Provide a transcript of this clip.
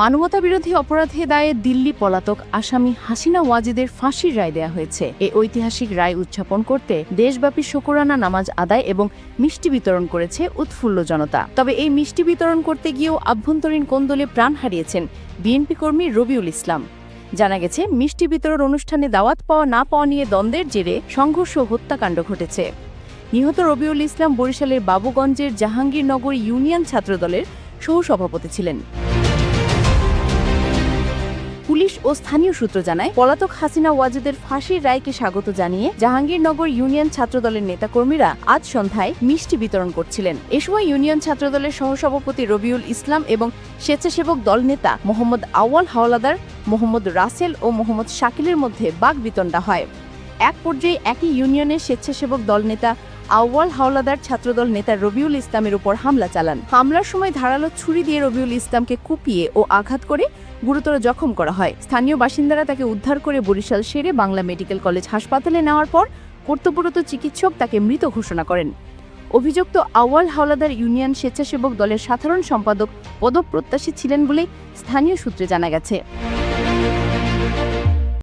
মানবতা বিরোধী অপরাধে দায়ে দিল্লি পলাতক আসামি হাসিনা ওয়াজিদের ফাঁসির রায় দেয়া হয়েছে। এই ঐতিহাসিক রায় উদযাপন করতে দেশব্যাপী শোকরানা নামাজ আদায় এবং মিষ্টি বিতরণ করেছে উৎফুল্ল জনতা। তবে এই মিষ্টি বিতরণ করতে গিয়েও আভ্যন্তরীণ কোন্দলে প্রাণ হারিয়েছেন বিএনপি কর্মী রবিউল ইসলাম। জানা গেছে, মিষ্টি বিতরণ অনুষ্ঠানে দাওয়াত পাওয়া না পাওয়া নিয়ে দ্বন্দ্বের জেরে সংঘর্ষ হত্যাকাণ্ড ঘটেছে। নিহত রবিউল ইসলাম বরিশালের বাবুগঞ্জের জাহাঙ্গীরনগর ইউনিয়ন ছাত্রদলের সহসভাপতি ছিলেন। পুলিশ ও স্থানীয় সূত্র জানায়, পলাতক হাসিনা ওয়াজেদের ফাঁসির রায়কে স্বাগত জানিয়ে জাহাঙ্গীরনগর ইউনিয়ন ছাত্রদলের নেতাকর্মীরা আজ সন্ধ্যায় মিষ্টি বিতরণ করছিলেন। এ সময় ইউনিয়ন ছাত্রদলের সহসভাপতি রবিউল ইসলাম এবং স্বেচ্ছাসেবক দল নেতা মোহাম্মদ আওয়াল হাওলাদার, মোহাম্মদ রাসেল ও মোহাম্মদ শাকিলের মধ্যে বাগবিতণ্ডা হয়। এক পর্যায়ে একই ইউনিয়নের স্বেচ্ছাসেবক দল নেতা আউয়াল হাওলাদার ছাত্রদল নেতা রবিউল ইসলামের উপর হামলা চালান। হামলার সময় ধারালো ছুরি দিয়ে রবিউল ইসলামকে কুপিয়ে ও আঘাত করে গুরুতর জখম করা হয়। স্থানীয় বাসিন্দারা তাকে উদ্ধার করে বরিশাল সেরে বাংলা মেডিকেল কলেজ হাসপাতালে নেওয়ার পর কর্তব্যরত চিকিৎসক তাকে মৃত ঘোষণা করেন। অভিযুক্ত আওয়াল হাওলাদার ইউনিয়ন স্বেচ্ছাসেবক দলের সাধারণ সম্পাদক পদপ্রত্যাশী ছিলেন বলে স্থানীয় সূত্রে জানা গেছে।